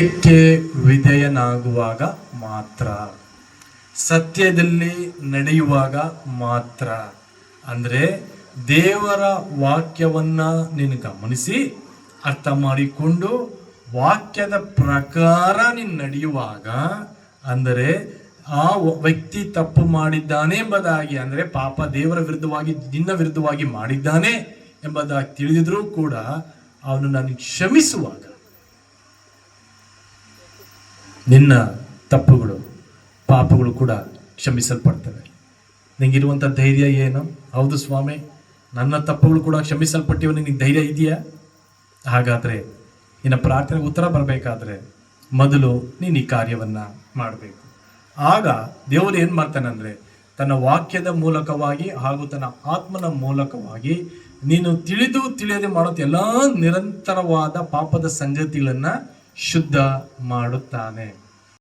ಸತ್ಯಕ್ಕೆ ವಿಧೇಯನಾಗುವಾಗ ಮಾತ್ರ. ಸತ್ಯದಲ್ಲಿ ನಡೆಯುವಾಗ ಮಾತ್ರ. ಅಂದರೆ ದೇವರ ವಾಕ್ಯವನ್ನ ನೀನು ಗಮನಿಸಿ, ಅರ್ಥ ಮಾಡಿಕೊಂಡು ವಾಕ್ಯದ ಪ್ರಕಾರ ನೀನು ನಡೆಯುವಾಗ, ಅಂದರೆ ಆ ವ್ಯಕ್ತಿ ತಪ್ಪು ಮಾಡಿದ್ದಾನೆ ಎಂಬುದಾಗಿ, ಅಂದರೆ ಪಾಪ ದೇವರ ವಿರುದ್ಧವಾಗಿ, ನಿನ್ನ ವಿರುದ್ಧವಾಗಿ ಮಾಡಿದ್ದಾನೆ ಎಂಬುದಾಗಿ ತಿಳಿದಿದ್ರೂ ಕೂಡ ಅವನು ನನಗೆ ಕ್ಷಮಿಸುವಾಗ ನಿನ್ನ ತಪ್ಪುಗಳು, ಪಾಪಗಳು ಕೂಡ ಕ್ಷಮಿಸಲ್ಪಡ್ತವೆ. ನಿಂಗಿರುವಂಥ ಧೈರ್ಯ ಏನು? ಹೌದು ಸ್ವಾಮಿ, ನನ್ನ ತಪ್ಪುಗಳು ಕೂಡ ಕ್ಷಮಿಸಲ್ಪಟ್ಟಿವೆ. ನಿನಗೆ ಧೈರ್ಯ ಇದೆಯಾ? ಹಾಗಾದರೆ ನಿನ್ನ ಪ್ರಾರ್ಥನೆಗೆ ಉತ್ತರ ಬರಬೇಕಾದ್ರೆ ಮೊದಲು ನೀನು ಈ ಕಾರ್ಯವನ್ನು ಮಾಡಬೇಕು. ಆಗ ದೇವರು ಏನು ಮಾಡ್ತಾನಂದರೆ ತನ್ನ ವಾಕ್ಯದ ಮೂಲಕವಾಗಿ ಹಾಗೂ ತನ್ನ ಆತ್ಮನ ಮೂಲಕವಾಗಿ ನೀನು ತಿಳಿದು ತಿಳಿಯದೆ ಮಾಡುತ್ತ ಎಲ್ಲ ನಿರಂತರವಾದ ಪಾಪದ ಸಂಗತಿಗಳನ್ನ ಶುದ್ಧ ಮಾಡುತ್ತಾನೆ.